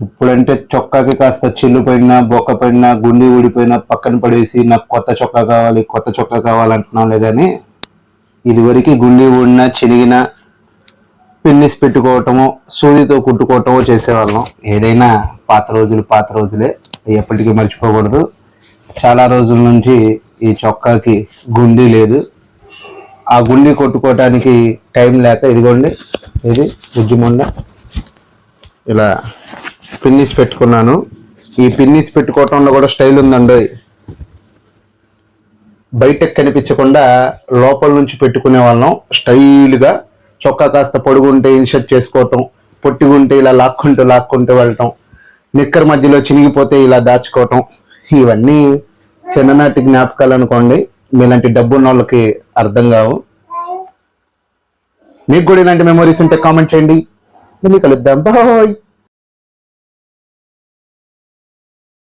ఇప్పుడంటే చొక్కాకి కాస్త చిల్లు పడినా బొక్క పడినా గుండి ఊడిపోయినా పక్కన పడేసి నాకు కొత్త చొక్కా కావాలి కొత్త చొక్కా కావాలంటున్నాంలే కానీ ఇదివరకు గుండి ఊడినా చినిగినా పిన్నిస్ పెట్టుకోవటము సూదితో కుట్టుకోవటము చేసేవాళ్ళం. ఏదైనా పాత రోజులు పాత రోజులే. ఎప్పటికీ మర్చిపోకూడదు. చాలా రోజుల నుంచి ఈ చొక్కాకి గుండి లేదు. ఆ గుండి కొట్టుకోవటానికి టైం లేక ఇదిగోండి ఇది ఉజ్జుముండ ఇలా పిన్నిస్ పెట్టుకున్నాను. ఈ పిన్నీస్ పెట్టుకోవటంలో కూడా స్టైల్ ఉందండి. బయటకు కనిపించకుండా లోపల నుంచి పెట్టుకునే వాళ్ళం. స్టైల్గా చొక్కా కాస్త పొడుగుంటే ఇన్షర్ట్ చేసుకోవటం పొట్టిగుంటే ఇలా లాక్కుంటూ లాక్కుంటూ వెళ్ళటం నిక్కర్ మధ్యలో చినిగిపోతే ఇలా దాచుకోవటం ఇవన్నీ చిన్ననాటి జ్ఞాపకాలు అనుకోండి. మీలాంటి డబ్బున్న వాళ్ళకి అర్థం కావు. మీకు కూడా ఇలాంటి మెమొరీస్ ఉంటే కామెంట్ చేయండి. మళ్ళీ కలుద్దాం. బాయ్